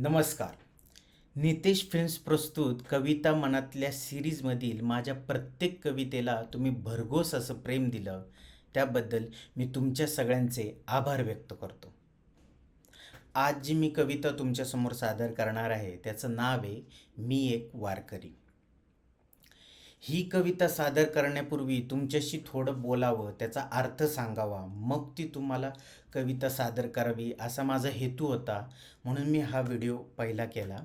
नमस्कार. नितेश फिल्म्स प्रस्तुत कविता मनातल्या सिरीजमधील माझ्या प्रत्येक कवितेला तुम्ही भरघोस असं प्रेम दिलं त्याबद्दल मी तुमच्या सगळ्यांचे आभार व्यक्त करतो. आज जी मी कविता तुमच्यासमोर सादर करणार आहे त्याचं नाव आहे मी एक वारकरी. ही कविता सादर करण्यापूर्वी तुमच्याशी थोडं बोलावं त्याचा अर्थ सांगावा. मग ती तुम्हाला कविता सादर करावी असा माझा हेतू होता. म्हणून मी हा व्हिडिओ पहिला केला.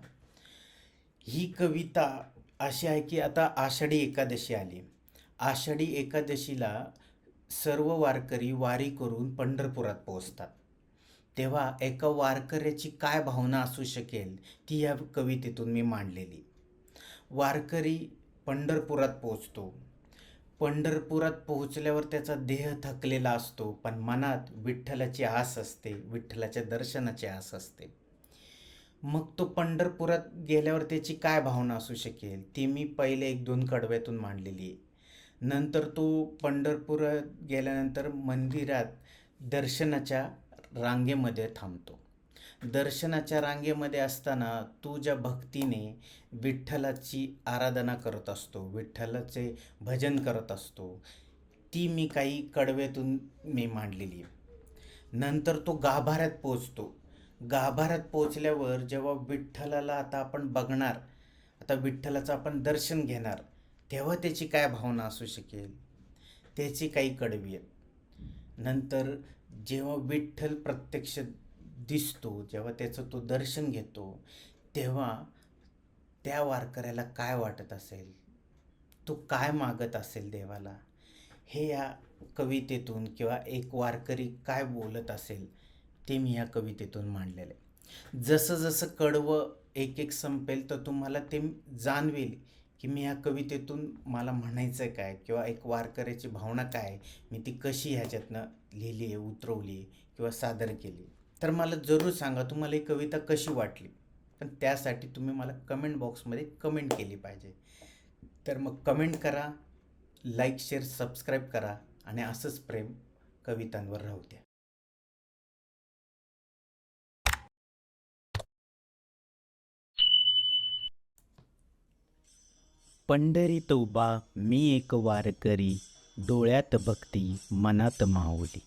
ही कविता अशी आहे की आता आषाढी एकादशी आली. आषाढी एकादशीला सर्व वारकरी वारी करून पंढरपुरात पोहोचतात. तेव्हा एका वारकऱ्याची काय भावना असू शकेल ती या कवितेतून मी मांडलेली. वारकरी पंढरपुरात पोहोचतो. पंढरपुरात पोहोचल्यावर त्याचा देह थकलेला असतो पण मनात विठ्ठलाची आस असते विठ्ठलाच्या दर्शनाची आस असते. मग तो पंढरपुरात गेल्यावर त्याची काय भावना असू शकेल ती मी पहिले एक दोन कडव्यातून मांडलेली आहे. नंतर तो पंढरपुरात गेल्यानंतर मंदिरात दर्शनाच्या रांगेमध्ये थांबतो. दर्शनाच्या रांगेमध्ये असताना तू ज्या भक्तीने विठ्ठलाची आराधना करत असतो विठ्ठलाचे भजन करत असतो ती मी काही कडवेतून मी मांडलेली आहे. नंतर तो गाभाऱ्यात पोचतो गाभाऱ्यात पोचल्यावर जेव्हा विठ्ठलाला आता आपण बघणार आता विठ्ठलाचं आपण दर्शन घेणार तेव्हा त्याची काय भावना असू शकेल? त्याची काही कडवी आहेत. नंतर जेव्हा विठ्ठल प्रत्यक्ष दिसतो जेव्हा त्याचं तो दर्शन घेतो तेव्हा त्या वारकऱ्याला काय वाटत असेल? तो काय मागत असेल देवाला? हे या कवितेतून किंवा एक वारकरी काय बोलत असेल ते मी या कवितेतून मांडलेलं आहे. जसं जसं कडवं एक एक संपेल तर तुम्हाला ते जाणवेल की मी ह्या कवितेतून मला म्हणायचं काय किंवा एक वारकऱ्याची भावना काय? मी ती कशी ह्याच्यातनं लिहिली आहे उतरवली किंवा सादर केली तर मला जरूर सांगा तुम्हाला ही कविता कशी वाटली? पण त्यासाठी तुम्ही मला कमेंट बॉक्समध्ये कमेंट केली पाहिजे. तर मग कमेंट करा लाईक शेअर सबस्क्राईब करा आणि असंच प्रेम कवितांवर राहू द्या. पंढरीत उभा मी एक वारकरी डोळ्यात भक्ती मनात माऊली.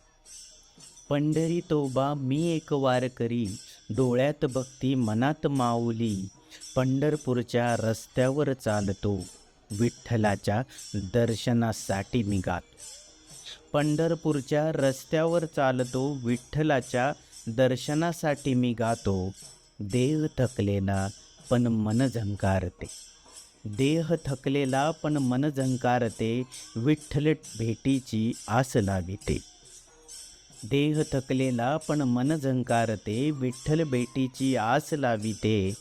पंढरी तोबा मी एक वारकरी डोळ्यात भक्ती मनात माऊली पंढरपूरच्या रस्त्यावर चालतो विठ्ठलाच्या दर्शनासाठी निघात. पंढरपूरच्या रस्त्यावर चालतो विठ्ठलाच्या दर्शनासाठी मी गातो देह थकलेला पण मन झंकारते. देह थकलेला पण मन झंकारते विठ्ठल भेटीची आस लाविते. देह थकलेला पण मन झंकारते विठ्ठल बेटीची आस लाविते.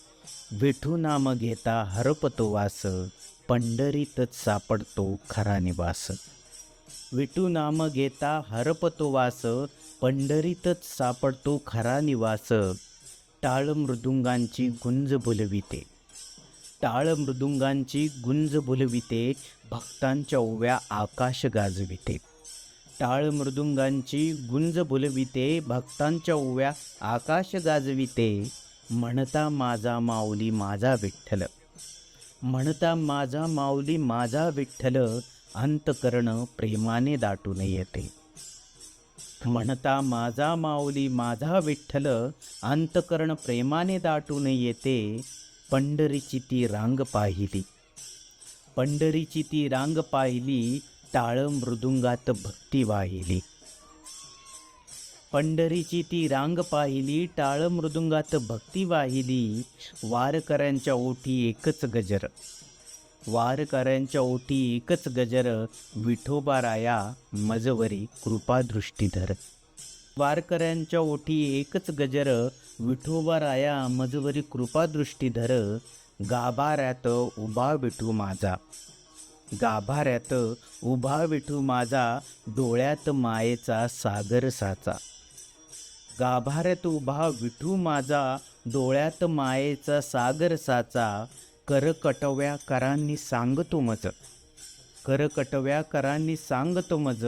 विठू नाम घेता हरपतो वास पंढरीतच सापडतो खरा निवास. विठू नाम घेता हरपतो वास पंढरीतच सापडतो खरा निवास. टाळ मृदुंगांची गुंज भुलविते. टाळ मृदुंगांची गुंज भुलविते भक्तांच्या ओव्या आकाश गाजविते. टाळ मृदुंगांची गुंज बुलविते भक्तांच्या उव्या आकाश गाजविते. म्हणता माझा माऊली माझा विठ्ठल. म्हणता माझा माऊली माझा विठ्ठल अंतकरण प्रेमाने दाटून येते. म्हणता माझा माऊली माझा विठ्ठल अंतकरण प्रेमाने दाटून येते. पंढरीची ती रांग पाहिली. पंढरीची ती रांग पाहिली टाळ मृदुंगात भक्ती वाहिली. पंढरीची ती रांग पाहिली टाळ मृदुंगात भक्ती वाहिली. वारकऱ्यांच्या ओठी एकच गजर. वारकऱ्यांच्या ओठी एकच गजर विठोबा राया मजवरी कृपादृष्टीधर वारकऱ्यांच्या ओठी एकच गजर विठोबा राया मजवरी कृपादृष्टीधर गाभाऱ्यात उभा विठू माझा. गाभाऱ्यात उभा विठू माझा डोळ्यात मायेचा सागर साचा. गाभाऱ्यात उभा विठू माझा डोळ्यात मायेचा सागर साचा करकटव्या करांनी सांगतो मज. करकटव्या करांनी सांगतो मज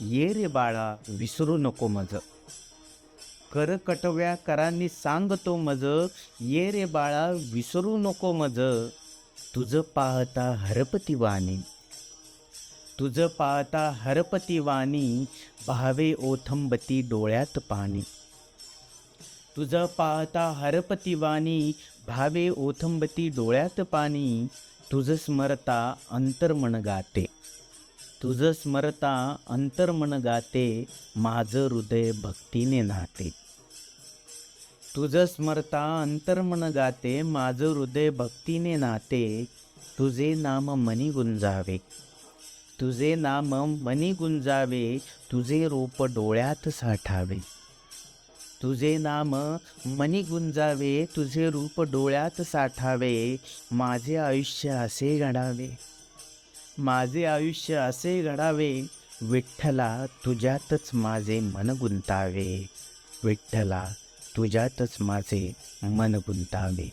ये रे बाळा विसरू नको मज. कर करांनी सांगतो मज ये रे बाळा विसरू नको मज. तुझं पाहता हरपती वाणी. तुझं पाहता हरपती वाणी भावे ओथंबती डोळ्यात पाणी. तुझं पाहता हरपती वाणी भावे ओथंबती डोळ्यात पाणी. तुझं स्मरता अंतर्मन गाते. तुझं स्मरता अंतर्मन गाते माझं हृदय भक्तीने नाते तुझं स्मरता अंतर्मन गाते माझं हृदय भक्तीने नाते तुझे नाम मनी गुंजावे. तुझे नाम मनी गुंजावे तुझे रूप डोळ्यात साठावे. तुझे नाम मनी गुंजावे तुझे रूप डोळ्यात साठावे माझे आयुष्य असे घडावे. माझे आयुष्य असे घडावे विठ्ठला तुझ्यातच माझे मन गुंतावे. विठ्ठला तुझ्यातच माझे मन गुंतावे.